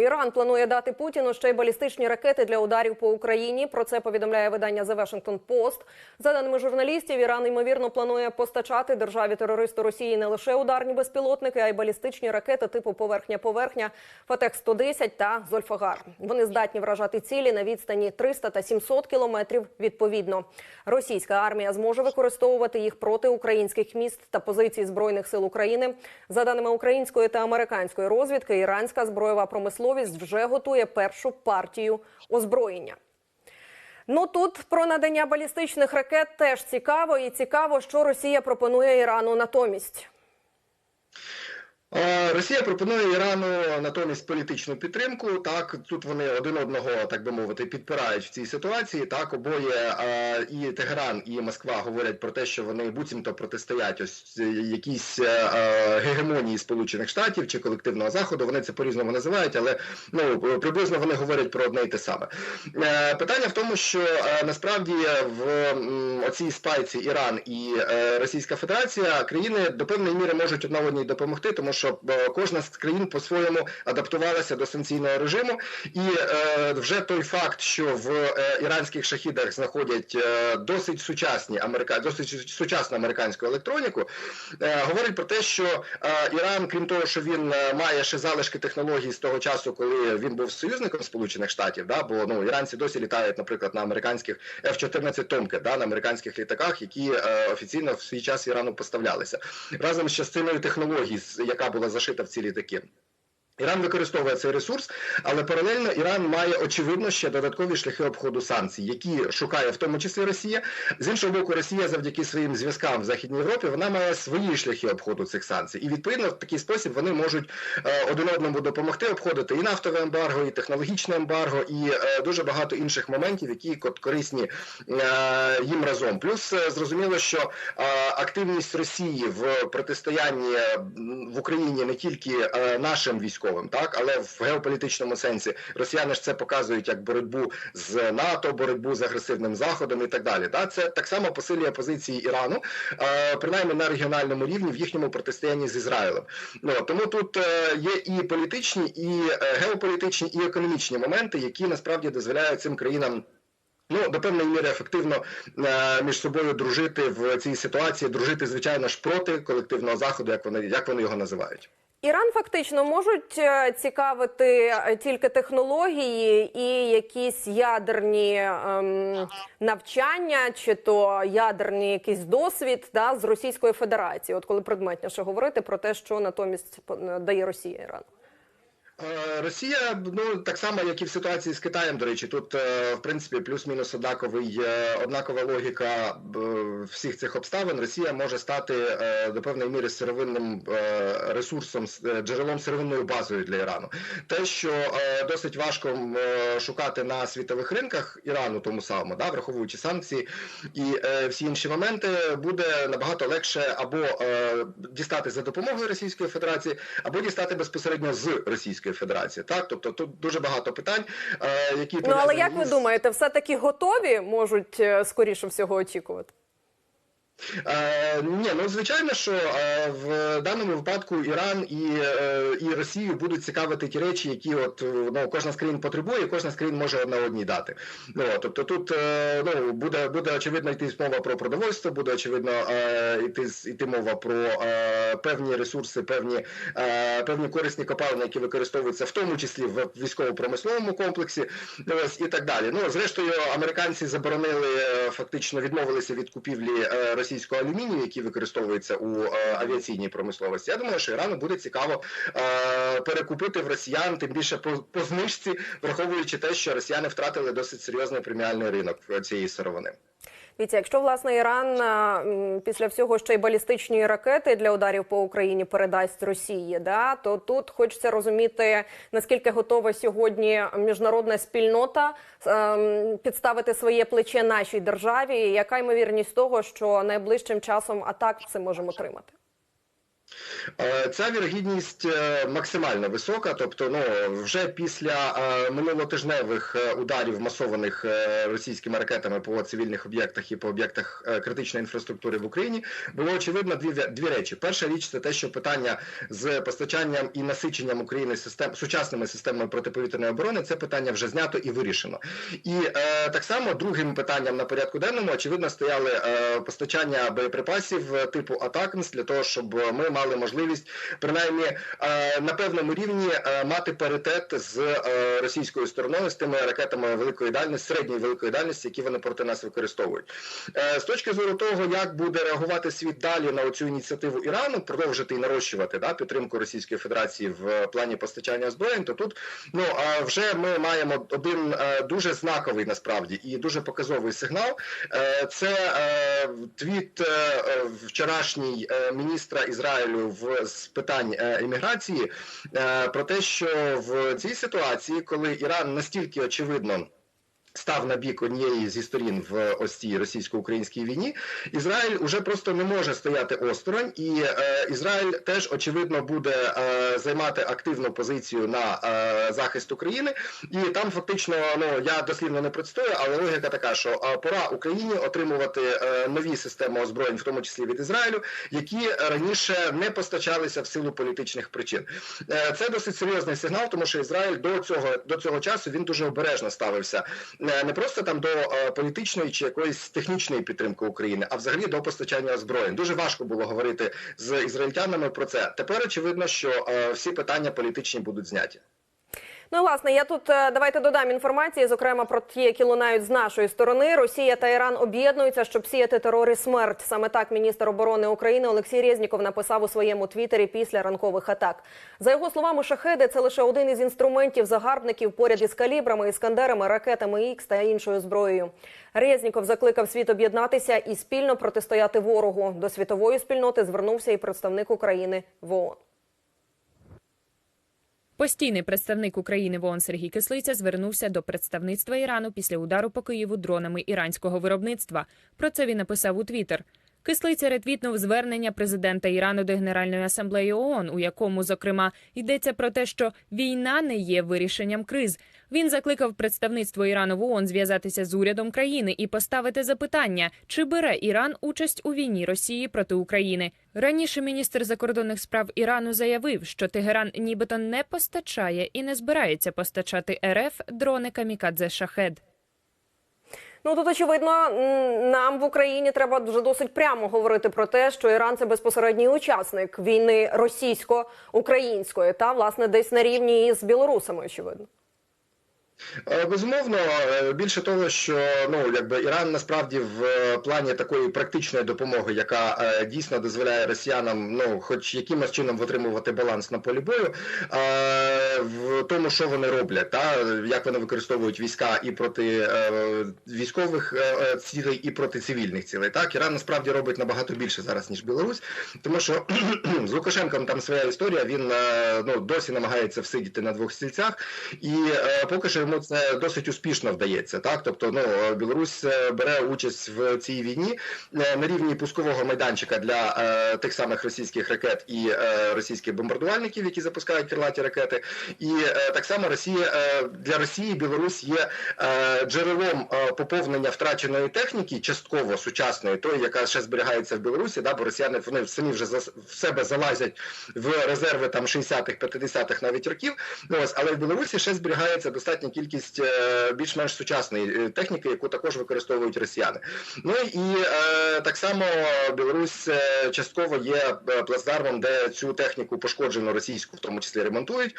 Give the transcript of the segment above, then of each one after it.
Іран планує дати Путіну ще й балістичні ракети для ударів по Україні. Про це повідомляє видання The Washington Post. За даними журналістів, Іран ймовірно планує постачати державі терористу Росії не лише ударні безпілотники, а й балістичні ракети типу поверхня-поверхня Фатех 110 та Зольфагар. Вони здатні вражати цілі на відстані 300 та 700 кілометрів відповідно. Російська армія зможе використовувати їх проти українських міст та позицій збройних сил України. За даними української та американської розвідки, іранська зброєва промисловість вже готує першу партію озброєння. Ну тут про надання балістичних ракет теж цікаво, і цікаво, що Росія пропонує Ірану натомість. Е, Росія пропонує Ірану натомість політичну підтримку. Так тут вони один одного, так би мовити, підпирають в цій ситуації. Так обоє е, і Тегеран, і Москва говорять про те, що вони буцімто протистоять ось якійсь е, гегемонії Сполучених Штатів чи колективного заходу. Вони це по-різному називають, але ну приблизно вони говорять про одне й те саме. Питання в тому, що насправді в оцій спайці Іран і Російська Федерація країни до певної міри можуть одна одній допомогти, тому що е, кожна з країн по-своєму адаптувалася до санкційного режиму, і е, вже той факт, що в е, іранських шахідах знаходять досить сучасні америка... досить сучасну американську електроніку, говорить про те, що Іран, крім того, що він має ще залишки технологій з того часу, коли він був союзником Сполучених Штатів, да, бо ну іранці досі літають, наприклад, на американських F-14 Tomcat, да, на американських літаках, які офіційно в свій час Ірану поставлялися. Разом з частиною технологій, з- яка була зашита в ці літаки. Іран використовує цей ресурс, але паралельно Іран має очевидно ще додаткові шляхи обходу санкцій, які шукає в тому числі Росія. З іншого боку, Росія завдяки своїм зв'язкам в Західній Європі вона має свої шляхи обходу цих санкцій, і відповідно в такий спосіб вони можуть е, один одному допомогти обходити і нафтове ембарго, і технологічне ембарго, і е, дуже багато інших моментів, які корисні е, їм разом. Плюс зрозуміло, що активність Росії в протистоянні в Україні не тільки нашим військовим, так але в геополітичному сенсі росіяни ж це показують як боротьбу з НАТО, боротьбу з агресивним заходом і так далі. Так? Це так само посилює позиції Ірану, е, принаймні на регіональному рівні в їхньому протистоянні з Ізраїлем. Ну тому тут е, є і політичні, і е, геополітичні, і економічні моменти, які насправді дозволяють цим країнам. Ну, до певної міри ефективно е, між собою дружити в цій ситуації, дружити, звичайно ж, проти колективного заходу, як вони як вони його називають. Іран фактично можуть е, цікавити е, тільки технології і якісь ядерні ем, навчання, чи то ядерний якийсь досвід да, з Російської Федерації. От коли предметніше говорити про те, що натомість е, дає Росія Ірану. Е, Росія, ну так само, як і в ситуації з Китаєм, до речі, тут е, в принципі плюс-мінус однаковий однакова логіка е, всіх цих обставин. Росія може стати до певної міри сировинним ресурсом, джерелом сировинною базою для Ірану. Те, що досить важко шукати на світових ринках Ірану, тому самому, да, враховуючи санкції і всі інші моменти, буде набагато легше або дістати за допомогою Російської Федерації, або дістати безпосередньо з Російської Федерації. Так, тобто тут дуже багато питань, е, які Ну але як ви думаєте, все таки готові можуть е, скоріше всього очікувати? Е, ні, ну звичайно, що е, в даному випадку Іран і, е, і Росію будуть цікавити ті речі, які от ну кожна з країн потребує, і кожна з країн може одна одній дати. Ну тобто тут е, ну буде буде очевидно йти мова про продовольство, буде очевидно е, йти мова про е, певні ресурси, певні е, певні корисні копалини, які використовуються в тому числі в військово-промисловому комплексі, ось і так далі. Ну зрештою, американці заборонили е, фактично відмовилися від купівлі е, російського алюмінію, який використовується у е, авіаційній промисловості. Я думаю, що Ірану буде цікаво е, перекупити в росіян, тим більше по, знижці, враховуючи те, що росіяни втратили досить серйозний преміальний ринок е, цієї сировини. Дивіться, якщо власне Іран після всього ще й балістичні ракети для ударів по Україні передасть Росії, да то тут хочеться розуміти наскільки готова сьогодні міжнародна спільнота ем, підставити своє плече нашій державі. Яка ймовірність того, що найближчим часом атак це можемо отримати? Е, Ця вірогідність е, максимально висока, тобто ну вже після е, минулотижневих ударів масованих російськими ракетами по цивільних об'єктах і по об'єктах критичної інфраструктури в Україні було очевидно дві дві речі. Перша річ це те, що питання з постачанням і насиченням України систем сучасними системами протиповітряної оборони це питання вже знято і вирішено. І е, так само другим питанням на порядку денному очевидно стояли е, постачання боєприпасів типу Атакмс для того, щоб ми мали можливість принаймні е, на певному рівні е, мати паритет з е, російською стороною з тими ракетами великої дальності, середньої великої дальності, які вони проти нас використовують. З точки зору того, як буде реагувати світ далі на цю ініціативу Ірану, продовжити і нарощувати да, підтримку Російської Федерації в плані постачання озброєнь, то тут ну вже ми маємо один дуже знаковий насправді і дуже показовий сигнал. Це твіт вчорашній міністра Ізраїлю в з питань еміграції, е, про те, що в цій ситуації, коли Іран настільки очевидно. Став на бік однієї зі сторін в ось цій російсько-українській війні. Ізраїль уже просто не може стояти осторонь, і е, Ізраїль теж очевидно буде е, займати активну позицію на е, захист України. І там фактично, ну я дослівно не представляю, але логіка така, що е, пора Україні отримувати е, нові системи озброєнь, в тому числі від Ізраїлю, які раніше не постачалися в силу політичних причин. Е, це досить серйозний сигнал, тому що Ізраїль до цього до цього часу він дуже обережно ставився не просто там до е, політичної чи якоїсь технічної підтримки України, а взагалі до постачання озброєнь. Дуже важко було говорити з ізраїльтянами про це. Тепер очевидно, що е, всі питання політичні будуть зняті. Ну, власне, я тут е, давайте додам інформації, зокрема про ті, які лунають з нашої сторони. Росія та Іран об'єднуються, щоб сіяти терор і смерть. Саме так міністр оборони України Олексій Резніков написав у своєму твіттері після ранкових атак. За його словами, шахеди це лише один із інструментів загарбників поряд із калібрами, іскандерами, ракетами Ікс та іншою зброєю. Резніков закликав світ об'єднатися і спільно протистояти ворогу. До світової спільноти звернувся і представник України в ООН. Постійний представник України в ООН Сергій Кислиця звернувся до представництва Ірану після удару по Києву дронами іранського виробництва. Про це він написав у Твіттер. Кислиця ретвітнув звернення президента Ірану до Генеральної асамблеї ООН, у якому, зокрема, йдеться про те, що війна не є вирішенням криз. Він закликав представництво Ірану в ООН зв'язатися з урядом країни і поставити запитання, чи бере Іран участь у війні Росії проти України. Раніше міністр закордонних справ Ірану заявив, що Тегеран нібито не постачає і не збирається постачати РФ дрони камікадзе шахед. Ну тут очевидно, нам в Україні треба вже досить прямо говорити про те, що Іран це безпосередній учасник війни російсько-української, та власне десь на рівні із білорусами. Очевидно. Е, Безумовно, е, більше того, що ну якби Іран насправді в е, плані такої практичної допомоги, яка дійсно дозволяє росіянам, ну хоч якимось чином витримувати баланс на полі бою, в тому, що вони роблять, та як вони використовують війська і проти військових цілей, і проти цивільних цілей. Так, Іран насправді робить набагато більше зараз ніж Білорусь, тому що з Лукашенком там своя історія. Він ну досі намагається всидіти на двох стільцях, і поки що йому це досить успішно вдається. Так, тобто, ну Білорусь е, бере участь в цій війні е, на рівні пускового майданчика для е, тих самих російських ракет і е, російських бомбардувальників, які запускають крилаті ракети. І е, так само Росія е, для Росії Білорусь є е, джерелом е, поповнення втраченої техніки, частково сучасної, тої, яка ще зберігається в Білорусі, да, бо росіяни вони самі вже за в себе залазять в резерви там 60-х, 50-х навіть років. Ну, ось, але в Білорусі ще зберігається достатня кількість е, більш-менш сучасної е, техніки, яку також використовують росіяни. Ну і е, так само Білорусь частково є плацдармом, де цю техніку пошкоджену російську, в тому числі ремонтують.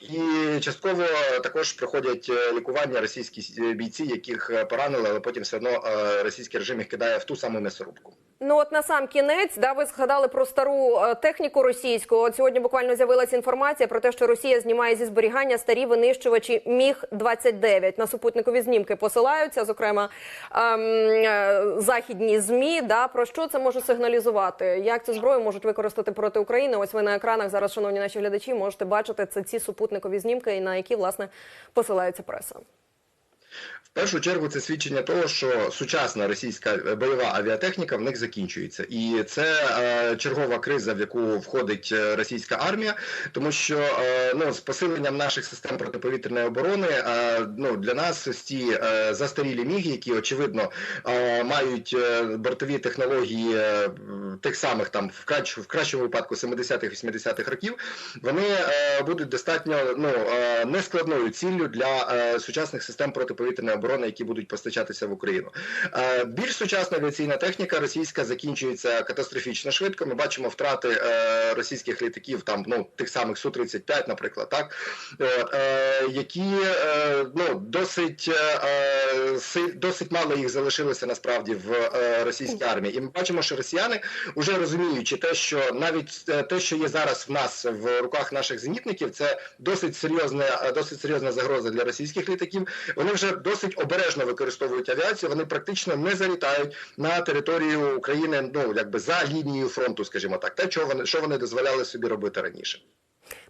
І частково також проходять лікування російські бійці, яких поранили, але потім все одно російський режим їх кидає в ту саму м'ясорубку. Ну от на сам кінець, да, ви згадали про стару е, техніку російську. От сьогодні буквально з'явилася інформація про те, що Росія знімає зі зберігання старі винищувачі Міг 29 На супутникові знімки посилаються, зокрема ем, е, західні змі. Да, про що це може сигналізувати? Як цю зброю можуть використати проти України? Ось ви на екранах зараз, шановні наші глядачі, можете бачити це ці супутникові знімки, на які власне посилається преса. В першу чергу це свідчення того, що сучасна російська бойова авіатехніка в них закінчується, і це е, чергова криза, в яку входить е, російська армія, тому що е, ну з посиленням наших систем протиповітряної оборони е, ну для нас ці е, застарілі міги, які очевидно е, мають е, бортові технології е, тих самих там в крач, в кращому випадку 70-х, 80-х років, вони е, будуть достатньо ну е, нескладною ціллю для е, сучасних систем протиповітряної оборони, які будуть постачатися в Україну. Е, більш сучасна авіаційна техніка російська закінчується катастрофічно швидко. Ми бачимо втрати е, російських літаків, там ну тих самих су 35 наприклад, так е, які ну досить досить мало їх залишилося насправді в російській армії, і ми бачимо, що росіяни вже розуміючи те, що навіть те, що є зараз в нас в руках наших зенітників, це досить серйозна, досить серйозна загроза для російських літаків. Вони вже досить обережно використовують авіацію. Вони практично не залітають на територію України, ну якби за лінією фронту, скажімо так, те, чого вони що вони дозволяли собі робити раніше.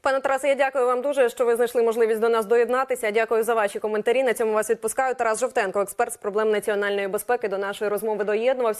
Пане Тарасе, я дякую вам дуже, що ви знайшли можливість до нас доєднатися. Дякую за ваші коментарі. На цьому вас відпускаю. Тарас Жовтенко, експерт з проблем національної безпеки, до нашої розмови доєднувався.